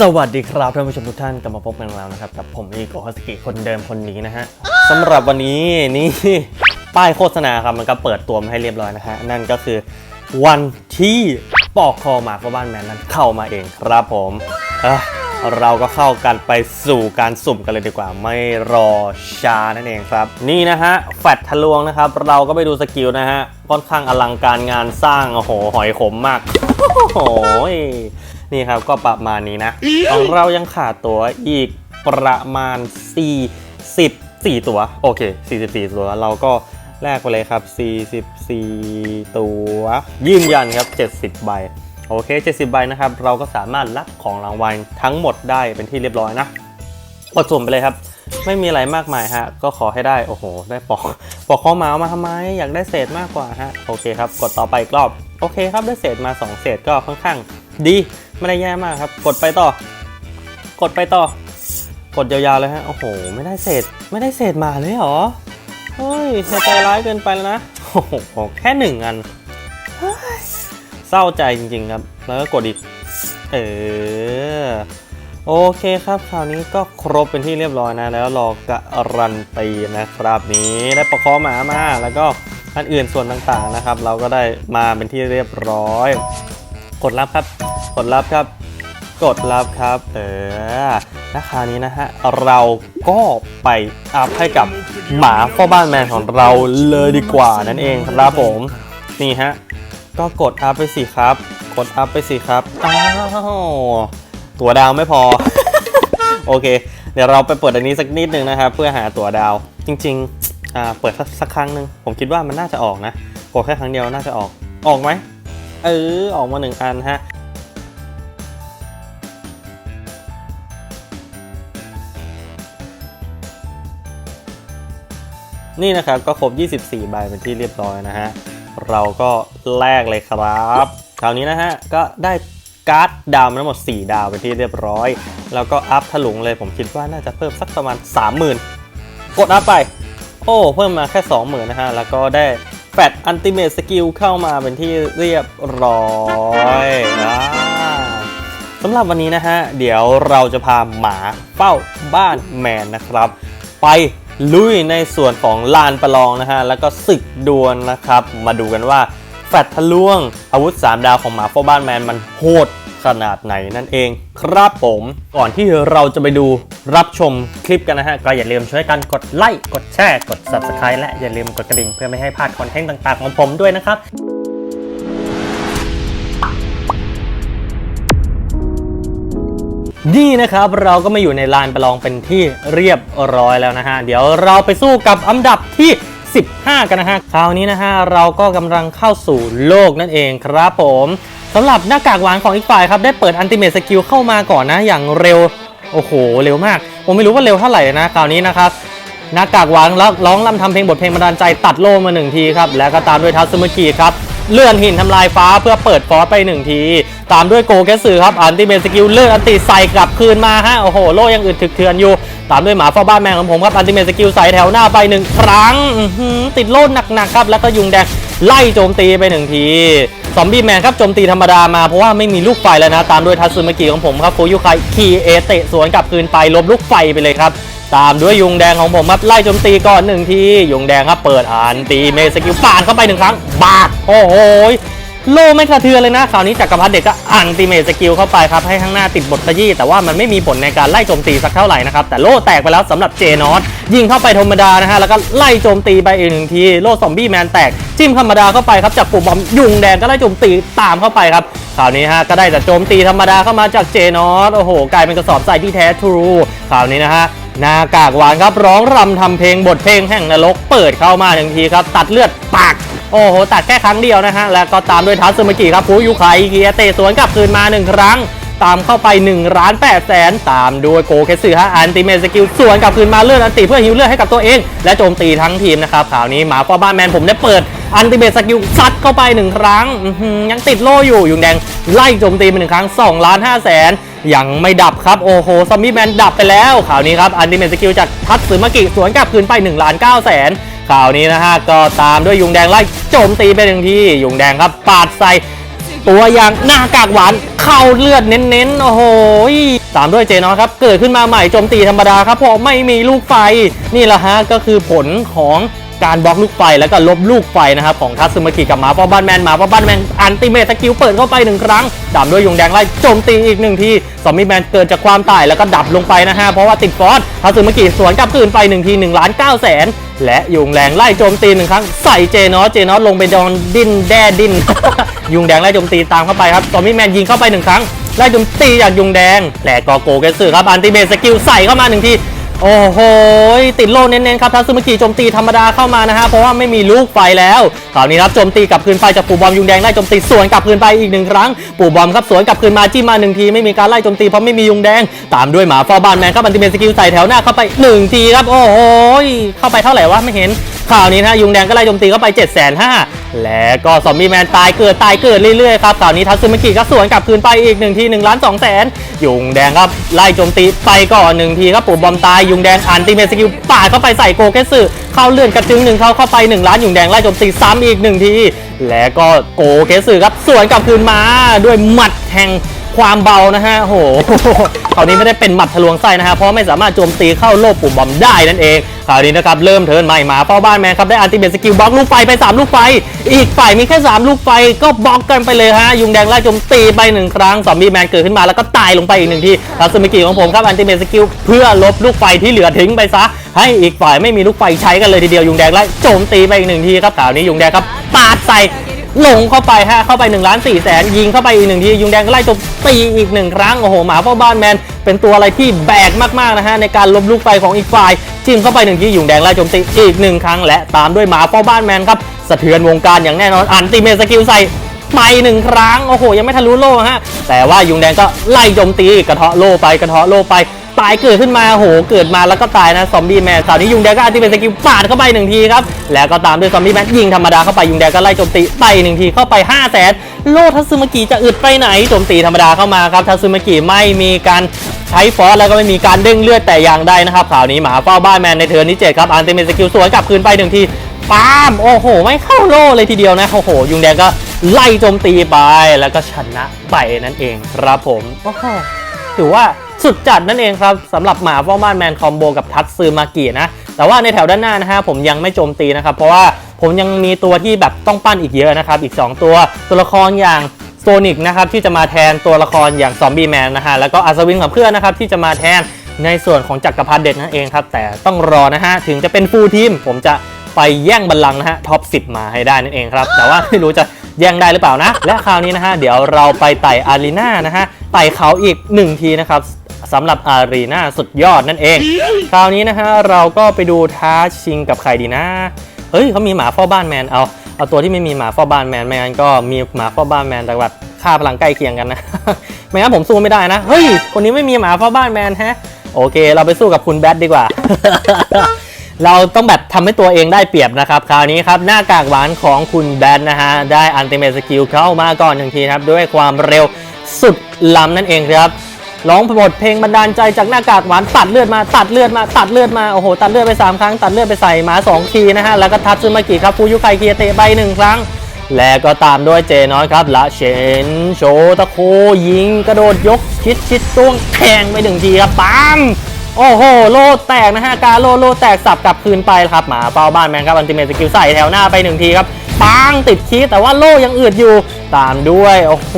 สวัสดีครับท่านผู้ชมทุกท่านกลับมาพบกันแล้วนะครับ กับผมอีโกฮัสกิคนเดิมคนนี้นะฮะสำหรับวันนี้นี่ป้ายโฆษณาครับมันก็เปิดตัวมาให้เรียบร้อยนะฮะนั่นก็คือ วันที่ปอกคอหมาเข้าบ้านแมนนั้นเข้ามาเองครับผมเออเราก็เข้ากันไปสู่การสุ่มกันเลยดีกว่า ไม่รอช้านั่นเองครับ นี่นะฮะแฟดทะลวงนะครับ เราก็ไปดูสกิลนะฮะค่อนข้างอลังการงานสร้างโอ้โหหอยขมมากโอ้โห นี่ครับก็ประมาณนี้นะของเรายังขาดตัวอีกประมาณ 44 ตัวโอเค 44 ตัวเราก็แลกไปเลยครับ 44 ตัว ยืนยันครับ 70 ใบ โอเค 70 ใบนะครับ เราก็สามารถรับของรางวัลทั้งหมดได้เป็นที่เรียบร้อยนะกดสุ่มไปเลยครับ ไม่มีอะไรมากมายฮะ ก็ขอให้ได้ โอ้โห ได้ปอกปอกข้อเมาส์มาทำไม อยากได้เศษมากกว่าฮะ โอเคครับ กดต่อไปอีกรอบ โอเคครับ ได้เศษมา 2 เศษก็ค่อนข้างดี ไม่ได้แย่มากครับ กดไปต่อ กดไปต่อ กดยาวๆเลยฮะ โอ้โห ไม่ได้เศษ ไม่ได้เศษมาเลยเหรอ เฮ้ยใจร้ายเกินไปแล้วนะ โอ้โห แค่หนึ่งอันเฮ้ยเศร้าใจจริงๆครับ แล้วก็กดอีก เออ โอเคครับ คราวนี้ก็ครบเป็นที่เรียบร้อยนะ แล้วรอการันตีนะครับนี้ได้ประคอหมามา แล้วก็อันอื่นส่วนต่างๆนะครับ เราก็ได้มาเป็นที่เรียบร้อย กดรับครับ กดรับครับ กดรับครับ เออและคราวนี้นะฮะ เราก็ไปอัพให้กับหมาเฝ้าบ้านแมนของเราเลยดีกว่านั่นเองครับผม นี่ฮะ ก็กดอัพไปสิครับ กดอัพไปสิครับอ้าวตัวดาวไม่พอ โอเค เดี๋ยวเราไปเปิดอันนี้สักนิดนึงนะครับ เพื่อหาตัวดาว จริงๆอ่าเปิดสักสักครั้งหนึ่งผมคิดว่ามันน่าจะออกนะ กดแค่ครั้งเดียวน่าจะออก ออกไหม เออออกมาหนึ่งอันฮะนี่นะครับก็ครบ 24 ใบเป็นที่เรียบร้อยนะฮะ เราก็แลกเลยครับ คราวนี้นะฮะ ก็ได้การ์ดดาวมาทั้งหมด 4 ดาวเป็นที่เรียบร้อย แล้วก็อัพถลุงเลยผมคิดว่าน่าจะเพิ่มสักประมาณ 30,000 กดอัพไป โอ้ เพิ่มมาแค่ 20,000 นะฮะ แล้วก็ได้ ฟดอันติเมทสกิลเข้ามาเป็นที่เรียบร้อยนะสำหรับวันนี้นะฮะ เดี๋ยวเราจะพาหมาเฝ้าบ้านแมนนะครับ ไปลุยในส่วนของลานประลองนะฮะ แล้วก็ศึกดวลนะครับ มาดูกันว่าแฟดทะลวงอาวุธ 3 ดาวของหมาเฝ้าบ้านแมนมันโหด ขนาดไหนนั่นเอง ครับผมก่อนที่เราจะไปดูรับชมคลิปกันนะฮะ ก็อย่าลืมช่วยกันกดไลค์กดแชร์กด Subscribe และอย่าลืมกดกระดิ่งเพื่อไม่ให้พลาดคอนเทนต์ต่างๆของผมด้วยนะครับนี่นะครับเราก็มาอยู่ในลานประลองเป็นที่เรียบร้อยแล้วนะฮะ เดี๋ยวเราไปสู้กับอันดับที่ 15 กันนะฮะ คราวนี้นะฮะ เราก็กำลังเข้าสู่โลกนั่นเองครับผม สำหรับหน้ากากหวานของอีกฝ่ายครับได้เปิดอันติเม e สกิลเข้ามาก่อนนะอย่างเร็ว โอ้โห เร็วมาก ผมไม่รู้ว่าเร็วเท่าไหร่นะคราวนี้นะครับหน้ากากหวานแล้วร้องรำทำเพลงบทเพลงบันดาลใจตัดโล่มาหนึ่งทีครับแล้วก็ตามด้วยทัสมุกิครับเลื่อนหินทำลายฟ้าเพื่อเปิดฟอสไปหนึ่งที ตามด้วยโกเกสึครับอันติเมสกิลเลื่อนอันติใส่กลับคืนมาฮะโอ้โหโล่ยังอึดถึกเถือนอยู่ ตามด้วยหมาเฝ้าบ้านแมงของผมครับอันติเมสกิลใส่แถวหน้าไปหนึ่งครั้งติดโล่หนักๆครับแล้วก็ยุงแดงไล่โจมตีไปหนึ่งที ซอมบี้แมนครับโจมตีธรรมดามาเพราะว่าไม่มีลูกไฟแล้วนะ ตามด้วยทัตสึมากิของผมครับโฟยุไคคีเอเตะสวนกลับคืนไปลบลูกไฟไปเลยครับ ตามด้วยยุงแดงของผมครับไล่โจมตีก่อนหนึ่งทียุงแดงครับเปิดอันตีเมสกิลปาดเข้าไปหนึ่งครั้งบาดโอ้โห โลไม่กระเทือนเลยนะคราวนี้จักรพรรดิเด็กก็อันติเมสกิลเข้าไปครับให้ข้างหน้าติดบทขยี้แต่ว่ามันไม่มีผลในการไล่โจมตีสักเท่าไหร่นะครับแต่โล่แตกไปแล้วสำหรับเจนอสยิงเข้าไปธรรมดานะฮะแล้วก็ไล่โจมตีไปอีกหนึ่งทีโล่ซอมบี้แมนแตกจิ้มธรรมดาเข้าไปครับจากปุ่มบอมยุงแดงก็ไล่โจมตีตามเข้าไปครับคราวนี้ฮะก็ได้แต่โจมตีธรรมดาเข้ามาจากเจนอสโอ้โหกลายเป็นกระสอบใส่ที่แท้ทรูคราวนี้นะฮะหน้ากากหวานครับร้องรำทำเพลงบทเพลงแห่งนรกเปิดเข้ามาหนึ่งทีครับ ตัดเลือดปาก โอ้โห ตัดแค่ครั้งเดียวนะฮะ แล้วก็ตามด้วยทัสซึมากิครับฟูยุไคเกียเตะสวนกลับคืนมาหนึ่งครั้ง ตามเข้าไป1ล้าน8แสนตามด้วยโกเคสึฮะอันติเมสกิลสวนกลับคืนมาเลือดอันติเพื่อฮิวเลือดให้กับตัวเอง และโจมตีทั้งทีมนะครับข่าวนี้หมาป้าบ้านแมนผมได้เปิดอันติเมสกิลซัดเข้าไปหนึ่งครั้งยังติดโล่อยู่ยุงแดงไล่โจมตีไปหนึ่งครั้ง2ล้าน5แสนยังไม่ดับครับ โอ้โหซอมบี้แมนดับไปแล้วข่าวนี้ครับอันติเมสกิลจากทัตสึมากิสวนกลับคืนไป1ล้าน9แสน ข่าวนี้นะฮะก็ตามด้วยยุงแดงไล่โจมตีไปหนึ่งทียุงแดงครับปาดใส่ตัวอย่างหน้ากากหวานเข้าเลือดเน้นๆโอ้โหตามด้วยเจนอครับ เกิดขึ้นมาใหม่โจมตีธรรมดาครับเพราะไม่มีลูกไฟนี่แหละฮะก็คือผลของ การบล็อกลูกไฟแล้วก็ลบลูกไฟนะครับของทัตสึมากิกับหมาป้าบ้านแมนหมาป้าบ้านแมนอันติเมทสกิลเปิดเข้าไปหนึ่งครั้งตามด้วยยุงแดงไล่โจมตีอีกหนึ่งทีซอมบี้แมนเกิดจากความตายแล้วก็ดับลงไปนะฮะเพราะว่าติดฟอสทัตสึมากิสวนกลับคืนไปหนึ่งที1ล้าน9แสนและยุงแรงไล่โจมตีหนึ่งครั้งใส่เจนอสเจนอสลงไปโดนดิ้นแด้ดิ้นยุงแดงไล่โจมตีตามเข้าไปครับซอมบี้แมนยิงเข้าไปหนึ่งครั้งไล่โจมตีจากยุงแดงแต่กอโกเกสึครับอันติเมทสกิลใส่เข้ามาหนึ่งที โอ้โห ติดโล่เน้นๆครับทัซึมากิโจมตีธรรมดาเข้ามานะฮะ เพราะว่าไม่มีลูกไฟแล้วคราวนี้ครับโจมตีกับคืนไปจากปู่บอมยุงแดงไล่โจมตีสวนกับคืนไปอีกหนึ่งครั้ง ปู่บอมครับสวนกับคืนมาจิ้มมาหนึ่งทีไม่มีการไล่โจมตีเพราะไม่มียุงแดง ตามด้วยหมาฟอบ้านแมนครับอันติเมสกิลใส่แถวหน้าเข้าไปหนึ่งทีครับ โอ้โห เข้าไปเท่าไหร่วะไม่เห็นข่าวนี้นะยุงแดงก็ไล่โจมตีเข้าไป7 5 0 0 0 และก็ซอมบี้แมนตายเกิดตายเกิดเรื่อยๆครับคราวนี้ทัซึมากิก็สวนกลับคืนไปอีกหนึ่งที1ล้าน2แสนยุงแดงครับไล่โจมตีไปก่อนหนึ่งทีครับปู่บอมตายยุงแดงอันติเมสกิลปาดเข้าไปใส่โกเกสึเข้าเลื่อนกระจึงหนึ่งเข้าเข้าไป1ล้านยุงแดงไล่โจมตีซ้ำอีกหนึ่งทีและก็โกเกสึครับสวนกลับคืนมาด้วยหมัดแห่ง ความเบานะฮะโหคราวนี้ไม่ได้เป็นหมัดทะลวงไส้นะฮะเพราะไม่สามารถโจมตีเข้าโลบปุ่มบอมได้นั่นเองคราวนี้นะครับเริ่มเทิร์นใหม่หมาเฝ้าบ้านแมนครับได้อันติเมทสกิลบล็อกลูกไฟไป 3 ลูกไฟ อีกฝ่ายมีแค่ 3 ลูกไฟก็บล็อกกันไปเลยฮะยุงแดงไล่โจมตีไปหนึ่งครั้งซอมบี้แมนเกิดขึ้นมาแล้วก็ตายลงไปอีกหนึ่งทีทัสมิกิของผมครับอันติเมทสกิลเพื่อลบลูกไฟที่เหลือทิ้งไปซะ ให้อีกฝ่ายไม่มีลูกไฟใช้กันเลยทีเดียวยุงแดงไล่โจมตีไปอีกหนึ่งทีครับคราวนี้ยุงแดงครับปาดใส่ หลงเข้าไปฮะเข้าไป1ล้าน4แสนยิงเข้าไปอีกหนึ่งทียุงแดงก็ไล่จมตีอีกหนึ่งครั้งโอ้โหหมาเฝ้าบ้านแมนเป็นตัวอะไรที่แบกมากๆนะฮะในการลบลูกไฟของอีกฝ่ายจิ้มเข้าไปหนึ่งทียุงแดงไล่จมตีอีกหนึ่งครั้งและตามด้วยหมาเฝ้าบ้านแมนครับสะเทือนวงการอย่างแน่นอนอันติเมสกิลใส่ไปหนึ่งครั้งโอ้โหยังไม่ทะลุโล่ฮะแต่ว่ายุงแดงก็ไล่โจมตีกระเทาะโล่ไปกระเทาะโล่ไป ตายเกิดขึ้นมาโหเกิดมาแล้วก็ตายนะซอมบี้แมนคราวนี้ยุงแดงก็อันที่เป็นสกิลปาดเข้าไปหนึ่งทีครับแล้วก็ตามด้วยซอมบี้แมนยิงธรรมดาเข้าไปยุงแดงก็ไล่โจมตีไปหนึ่งทีเข้าไป5 0 0แสนโลทัซึมากิจะอึดไปไหนโจมตีธรรมดาเข้ามาครับทัซึมากิไม่มีการใช้ฟอสแล้วก็ไม่มีการเด้งเลือดแต่อย่างใดนะครับข่าวนี้หมาเฝ้าบ้านแมนในเทิร์นที่7ครับอันติเมสกิลสวนกลับคืนไปหนึ่งทีปามโอ้โห ไม่เข้าโลเลยทีเดียวนะโอ้โห ยุงแดงก็ไล่โจมตีไปแล้วก็ชนะไปนั่นเองครับผมโอ้โหถือว่า สุดจัดนั่นเองครับสำหรับหมาเฝ้าบ้านแมนคอมโบกับทัตซึมากินะ แต่ว่าในแถวด้านหน้านะฮะผมยังไม่โจมตีนะครับ เพราะว่าผมยังมีตัวที่แบบต้องปั้นอีกเยอะนะครับ อีก 2 ตัวตัวละครอย่างโซนิกนะครับที่จะมาแทนตัวละครอย่างซอมบี้แมนนะฮะแล้วก็อัศวินกับเพื่อนนะครับที่จะมาแทนในส่วนของจักรพรรดิเด็กนั่นเองครับ แต่ต้องรอนะฮะถึงจะเป็นฟูลทีม ผมจะไปแย่งบัลลังก์นะฮะท็อป 10 มาให้ได้นั่นเองครับ แต่ว่าไม่รู้จะแย่งได้หรือเปล่านะ และคราวนี้นะฮะเดี๋ยวเราไปไต่อารีนานะฮะไต่เขาอีก 1 ทีนะครับ สำหรับอารีนาสุดยอดนั่นเอง คราวนี้นะฮะเราก็ไปดูท้าชิงกับใครดีนะ เฮ้ยเขามีหมาเฝ้าบ้านแมนเอาเอาตัวที่ไม่มีหมาเฝ้าบ้านแมนไม่งั้นก็มีหมาเฝ้าบ้านแมนแต่แบบค่าพลังใกล้เคียงกันนะไม่งั้นผมสู้ไม่ได้นะเฮ้ยคนนี้ไม่มีหมาเฝ้าบ้านแมนแฮะโอเค เราไปสู้กับคุณแบทดีกว่า เราต้องแบบทำให้ตัวเองได้เปรียบนะครับ คราวนี้ครับหน้ากากหวานของคุณแบทนะฮะ ได้อันติเม e สกิลเข้ามาก่อนหนึ่งทีครับ ด้วยความเร็วสุดล้ำนั่นเองครับ ร้องบทเพลงบันดาลใจจากหน้ากากหวานตัดเลือดมาตัดเลือดมาตัดเลือดมาโอ้โหตัดเลือดไป 3 ครั้ง ตัดเลือดไปใส่หมา 2 ทีนะฮะแล้วก็ทัตซึมากิครับฟูยุไคเคียเตะไป1ครั้ง และก็ตามด้วยเจน้อยครับละเชนโชตะโคยิงกระโดดยกชิดชิดต้วงแทงไปหนึ่งทีครับปั๊มโอ้โห โลดแตกนะฮะ การโลโลแตกสับกลับคืนไปครับ หมาเฝ้าบ้านแมนครับอันติเมทสกิลใส่แถวหน้าไปหนึ่งทีครับ ปังติดคีแต่ว่าโลยังอืดอยู่ ตามด้วยโอ้โห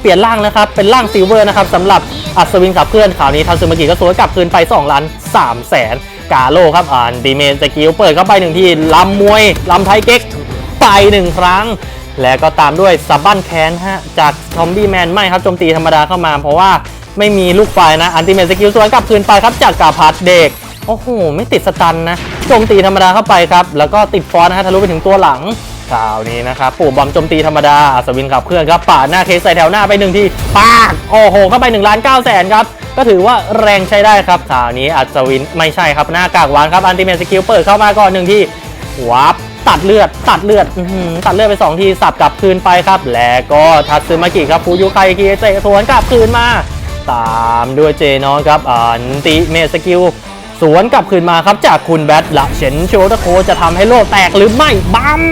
เปลี่ยนร่างแล้วครับเป็นร่างซิลเวอร์นะครับสำหรับอัศวินขับเคลื่อนข่าวนี้ทันซึมากิก็สวนกลับคืนไป2ล้าน3แสนกาโลครับอันติเมทสกิลเปิดเข้าไปหนึ่งทีลำมวยลำไทยเก๊กไปหนึ่งครั้ง แล้วก็ตามด้วยซับบันแคนฮะจากทอมบี้แมนไม่ครับโจมตีธรรมดาเข้ามาเพราะว่าไม่มีลูกไฟนะอันติเมทสกิลสวนกลับคืนไปครับจากกาพัดเด็ก โอ้โห ไม่ติดสตันนะโจมตีธรรมดาเข้าไปครับ แล้วก็ติดฟอนนะฮะทะลุไปถึงตัวหลังคราวนี้นะครับปู่บอมโจมตีธรรมดาอัศวินขับเคลื่อนครับป่าหน้าเคสใส่แถวหน้าไปหนึ่งทีปากโอ้โห เข้าไป1ล้าน9แสนครับก็ถือว่าแรงใช้ได้ครับคราวนี้อัศวินไม่ใช่ครับหน้ากากหวานครับอันติเมทสกิลเปิดเข้ามาก่อนหนึ่งทีวับตัดเลือด ตัดเลือดตัดเลือดไป 2 ทีสับกลับคืนไปครับ แล้วก็ทัตซึมากิครับฟูยุไคกิเตะสวนกลับคืนมา ตามด้วยเจนอนครับอันติเมสกิล สวนกลับคืนมาครับจากคุณแบทละเฉินโชตะโคจะทำให้โล่แตกหรือไม่บัม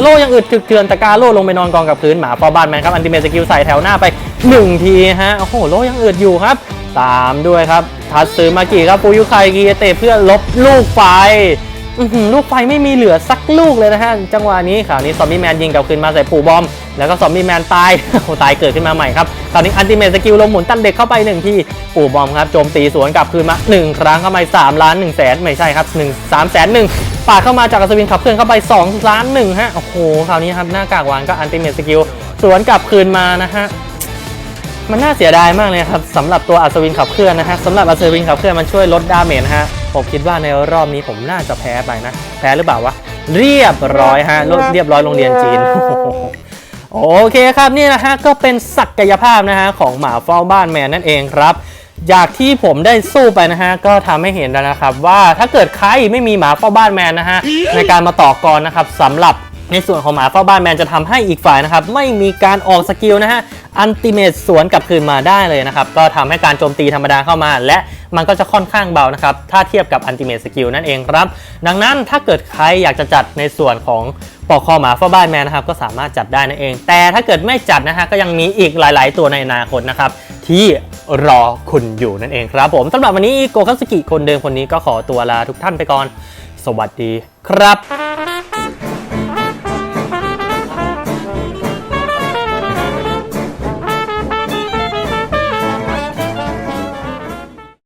โล่ยังอึดถึกเถื่อนตะการโล่ลงไปนอนกองกับพื้นหมาฟอบ้านแมนครับอันติเมสกิลใส่แถวหน้าไป 1 ทีฮะโอ้โหโล่ยังอึดอยู่ครับ ตามด้วยครับ ทัตซึมากิครับปูยุไคกีเตะเพื่อลบลูกไฟ ลูกไฟไม่มีเหลือสักลูกเลยนะฮะ จังหวะนี้ข่าวนี้ซอมบี้แมนยิงกลับคืนมาใส่ปูบอม แล้วก็ซอมบี้แมนตายโอ้ตายเกิดขึ้นมาใหม่ครับคราวนี้อันติเมตสกิลลงหมุนตันเด็กเข้าไปหนึ่งทีปูบอมครับโจมตีสวนกลับคืนมา 1 ครั้งเข้าไป3ล้าน1แสนไม่ใช่ครับ1 3แสน1ปาดเข้ามาจากอัศวินขับเคลื่อนเข้าไป2ล้าน1ฮะโอ้โหคราวนี้ครับหน้ากากหวานก็อันติเมตสกิลสวนกลับคืนมานะฮะมันน่าเสียดายมากเลยครับสำหรับตัวอัศวินขับเคลื่อนนะฮะสำหรับอัศวินขับเคลื่อนมันช่วยลดดาเมจฮะ ผมคิดว่าในรอบนี้ผมน่าจะแพ้ไปนะ แพ้หรือเปล่าวะ เรียบร้อยฮะ เรียบร้อยโรงเรียนจีน โอเคครับนี่นะฮะ ก็เป็นศักยภาพนะฮะ ของหมาเฝ้าบ้านแมนนั่นเองครับจากที่ผมได้สู้ไปนะฮะ ก็ทำให้เห็นแล้วนะครับว่าถ้าเกิดใครไม่มีหมาเฝ้าบ้านแมนนะฮะ ในการมาต่อกรนะครับสำหรับในส่วนของหมาเฝ้าบ้านแมนจะทำให้อีกฝ่ายนะครับ ไม่มีการออกสกิลนะฮะ อันติเมตสวนกลับคืนมาได้เลยนะครับ ก็ทำให้การโจมตีธรรมดาเข้ามา และมันก็จะค่อนข้างเบานะครับ ถ้าเทียบกับอันติเมตสกิลนั่นเองครับ ดังนั้นถ้าเกิดใครอยากจะจัดในส่วนของปอกคอหมาเฝ้าบ้านแมนนะครับ ก็สามารถจัดได้นั่นเอง แต่ถ้าเกิดไม่จัดนะฮะก็ยังมีอีกหลาย ๆ ตัวในอนาคตนะครับที่รอคุณอยู่นั่นเองครับ ผมสำหรับวันนี้โกคัสกิคนเดิมคนนี้ก็ขอตัวลาทุกท่านไปก่อน สวัสดีครับ